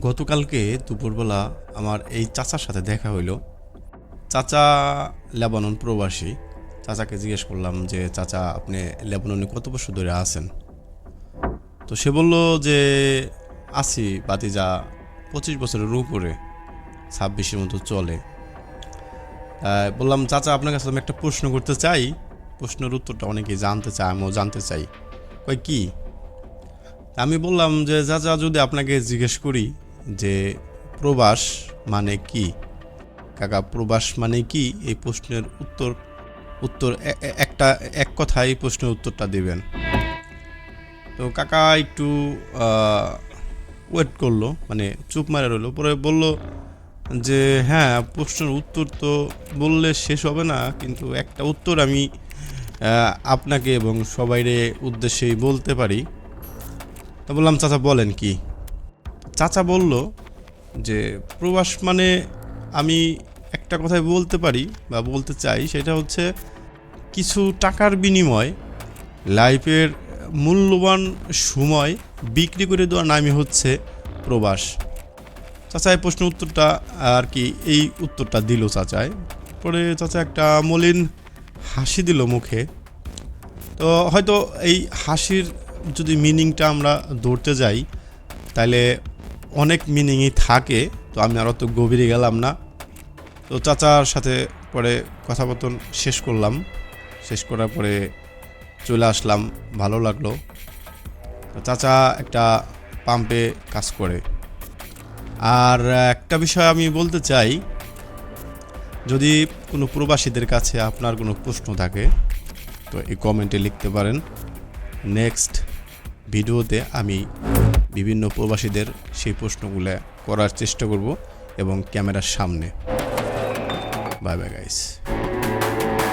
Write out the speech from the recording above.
গতকালকে দুপুরবেলা আমার এই চাচার সাথে দেখা হইল। চাচা লেবানন প্রবাসী। চাচাকে জিজ্ঞেস করলাম যে, চাচা, আপনি লেবাননে কত বছর ধরে আছেন? তো সে বলল যে, আছি বাতিজা পঁচিশ বছরের উপরে, ছাব্বিশের মতো চলে। বললাম, চাচা, আপনার কাছে আমি একটা প্রশ্ন করতে চাই। প্রশ্নের উত্তরটা অনেকেই জানতে চায়, আমিও জানতে চাই। কই কি? আমি বললাম যে, চাচা, যদি আপনাকে জিজ্ঞেস করি যে, প্রবাস মানে কি? কাকা, প্রবাস মানে কি? এই প্রশ্নের উত্তর উত্তর একটা, এক কথায় এই প্রশ্নের উত্তরটা দিবেন। তো কাকা একটু ওয়েট করল মানে চুপ মারে রইল, পরে বলল যে হ্যাঁ প্রশ্নের উত্তর তো বললে শেষ হবে না, কিন্তু একটা উত্তর আমি আপনাকে এবং সবাইরে উদ্দেশ্যেই বলতে পারি। তো বললাম, চাচা, বলেন কি? চাচা বলল যে, প্রবাস মানে আমি একটা কথাই বলতে পারি বা বলতে চাই, সেটা হচ্ছে কিছু টাকার বিনিময়, লাইফের মূল্যবান সময় বিক্রি করে দেওয়ার নামই হচ্ছে প্রবাস। চাচা, এই প্রশ্ন উত্তরটা আর কি, এই উত্তরটা দিল চাচায়। পরে চাচা একটা মলিন হাসি দিল মুখে। তো হয়তো এই হাসির যদি মিনিংটা আমরা ধরতে যাই তাহলে অনেক মিনিংই থাকে, তো আমি আর অত গভীরে গেলাম না। তো চাচার সাথে পরে কথাবার্তন শেষ করলাম। শেষ করার পরে চলে আসলাম, ভালো লাগল। চাচা একটা পাম্পে কাজ করে। আর একটা বিষয় আমি বলতে চাই, যদি কোনো প্রবাসীদের কাছে আপনার কোনো প্রশ্ন থাকে, তো এই কমেন্টে লিখতে পারেন। নেক্সট ভিডিওতে আমি বিভিন্ন প্রবাসীদের সেই প্রশ্নগুলো করার চেষ্টা করব এবং ক্যামেরার সামনে। Bye bye guys